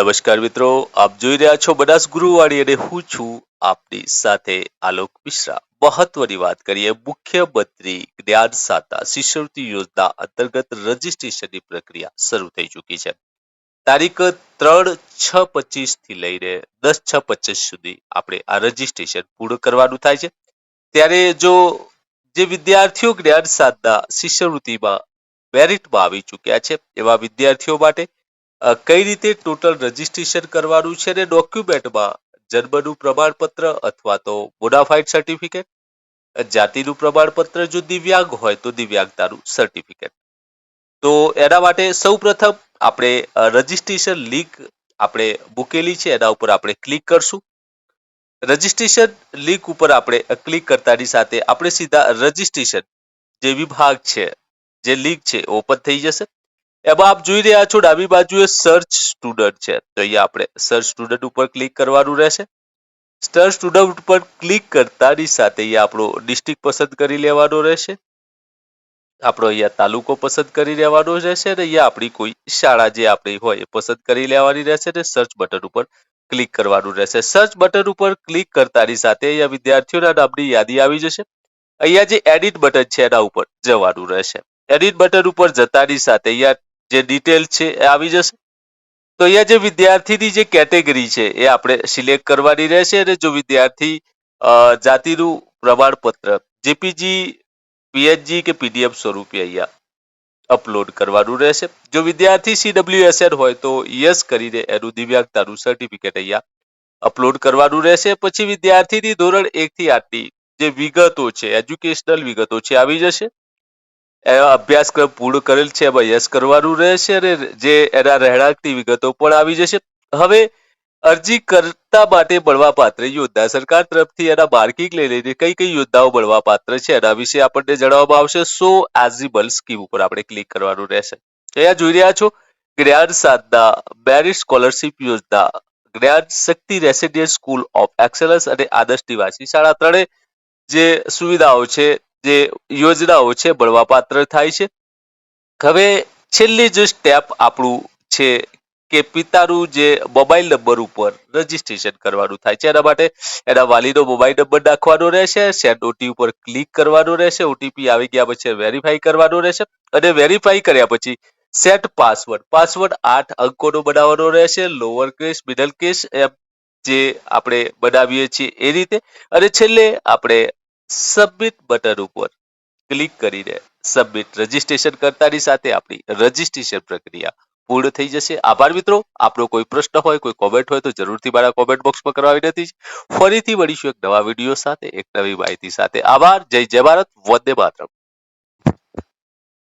નમસ્કાર મિત્રો, આપ જોઈ રહ્યા છો બનાસ ગુરુવાણી અને હું છું આપની સાથે આલોક મિશ્રા. મહત્વની વાત કરીએ મુખ્યમંત્રી જ્ઞાન સાતા શિષ્યવૃત્તિ યોજના અંતર્ગત રજીસ્ટ્રેશનની પ્રક્રિયા શરૂ થઈ ચૂકી છે. તારીખ ત્રણ છ પચીસથી લઈને દસ છ પચીસ સુધી આપણે આ રજીસ્ટ્રેશન પૂર્ણ કરવાનું થાય છે. ત્યારે જો જે વિદ્યાર્થીઓ જ્ઞાન સાધના શિષ્યવૃત્તિમાં મેરિટમાં આવી ચૂક્યા છે એવા વિદ્યાર્થીઓ માટે કઈ રીતે ટોટલ રજીસ્ટ્રેશન કરવાનું છે અને ડોક્યુમેન્ટમાં જન્મનું પ્રમાણપત્ર અથવા તો મોનાફાઇડ સર્ટિફિકેટ જાતિનું પ્રમાણપત્ર જો દિવ્યાંગ હોય તો દિવ્યાંગતાનું સર્ટિફિકેટ તો એના માટે સૌ પ્રથમ આપણે રજીસ્ટ્રેશન લિંક આપણે મૂકેલી છે. એના ઉપર આપણે ક્લિક કરશું. રજીસ્ટ્રેશન લિંક ઉપર આપણે ક્લિક કરતાની સાથે આપણે સીધા રજીસ્ટ્રેશન જે વિભાગ છે, જે લિંક છે ઓપન થઈ જશે. એમાં આપ જોઈ રહ્યા છો ડાબી બાજુએ સર્ચ સ્ટુડન્ટ છે. તો અહીંયા આપણે સર્ચ સ્ટુડન્ટ ઉપર ક્લિક કરવાનું રહેશે. સર્ચ સ્ટુડન્ટ ઉપર ક્લિક કરતાની સાથે અહીંયા આપણો ડિસ્ટ્રિક્ટ પસંદ કરી લેવાનો રહેશે. આપણો અહીંયા તાલુકો પસંદ કરી લેવાનો રહેશે અને અહીંયા આપણી કોઈ શાળા જે આપણી હોય એ પસંદ કરી લેવાની રહેશે અને સર્ચ બટન ઉપર ક્લિક કરવાનું રહેશે. સર્ચ બટન ઉપર ક્લિક કરતાની સાથે અહીંયા વિદ્યાર્થીઓના નામની યાદી આવી જશે. અહીંયા જે એડિટ બટન છે એના ઉપર જવાનું રહેશે. એડિટ બટન ઉપર જતાની સાથે અહીંયા જે ડિટેલ છે એ આવી જશે. તો અહીંયા જે વિદ્યાર્થીની જે કેટેગરી છે એ આપણે સિલેક્ટ કરવાની રહેશે અને જો વિદ્યાર્થી જાતિનું પ્રમાણપત્ર જેપીજી પીએચજી કે પીડીએફ સ્વરૂપે અહીંયા અપલોડ કરવાનું રહેશે. જો વિદ્યાર્થી સીડબ્લ્યુએસએન હોય તો યસ કરીને એનું દિવ્યાંગતાનું સર્ટિફિકેટ અહીંયા અપલોડ કરવાનું રહેશે. પછી વિદ્યાર્થીની ધોરણ એકથી આઠની જે વિગતો છે એજ્યુકેશનલ વિગતો છે, આવી જશે. અભ્યાસક્રમ પૂર્ણ કરેલ છે, એમાં યસ કરવાનું રહેશે અને જે એના રહેણાંકની વિગતો પણ આવી જશે. હવે અરજી કરતા માટે મળવાપાત્ર યોજના સરકાર તરફથી એના માર્કિંગ લઈ લઈને કઈ કઈ યોજનાઓ મળવાપાત્ર છે, એના વિશે આપણને જણાવવામાં આવશે. સો એઝિબલ સ્કીમ ઉપર આપણે ક્લિક કરવાનું રહેશે. અહીંયા જોઈ રહ્યા છો, જ્ઞાન સાધના, મેરિટ સ્કોલરશિપ યોજના, Gyan Shakti resident school of excellence અને આદર્શ નિવાસી. શાળા ત્રણે જે સુવિધાઓ છે જે યોજનાઓ છે મળવાપાત્ર થાય છે. હવે છેલ્લી જે સ્ટેપ આપણું છે કે પિતાનું જે મોબાઈલ નંબર ઉપર રજીસ્ટ્રેશન કરવાનું થાય છે. એના માટે એના વાલીનો મોબાઈલ નંબર નાખવાનો રહેશે સેન્ડ ઓટી ઉપર ક્લિક કરવાનો રહેશે ઓટીપી આવી ગયા પછી વેરીફાઈ કરવાનો રહેશે અને વેરીફાઈ કર્યા પછી સેટ પાસવર્ડ પાસવર્ડ આઠ અંકોનો બનાવવાનો રહેશે લોઅર કેસ મિડલ કેસ એમ જે આપણે બનાવીએ છીએ એ રીતે. અને છેલ્લે આપણે સબમિટ બટન ઉપર ક્લિક કરીને સબમિટ રજીસ્ટ્રેશન કરતાની સાથે આપણી રજીસ્ટ્રેશન પ્રક્રિયા પૂર્ણ થઈ જશે. આભાર મિત્રો, આપનો કોઈ પ્રશ્ન હોય, કોઈ કોમેન્ટ હોય તો જરૂરથી મારા કોમેન્ટ બોક્સમાં કરવાની નથી ફરીથી મળીશું એક નવા વીડિયો સાથે, એક નવી માહિતી સાથે. આભાર, જય જય ભારત, વંદે માતરમ.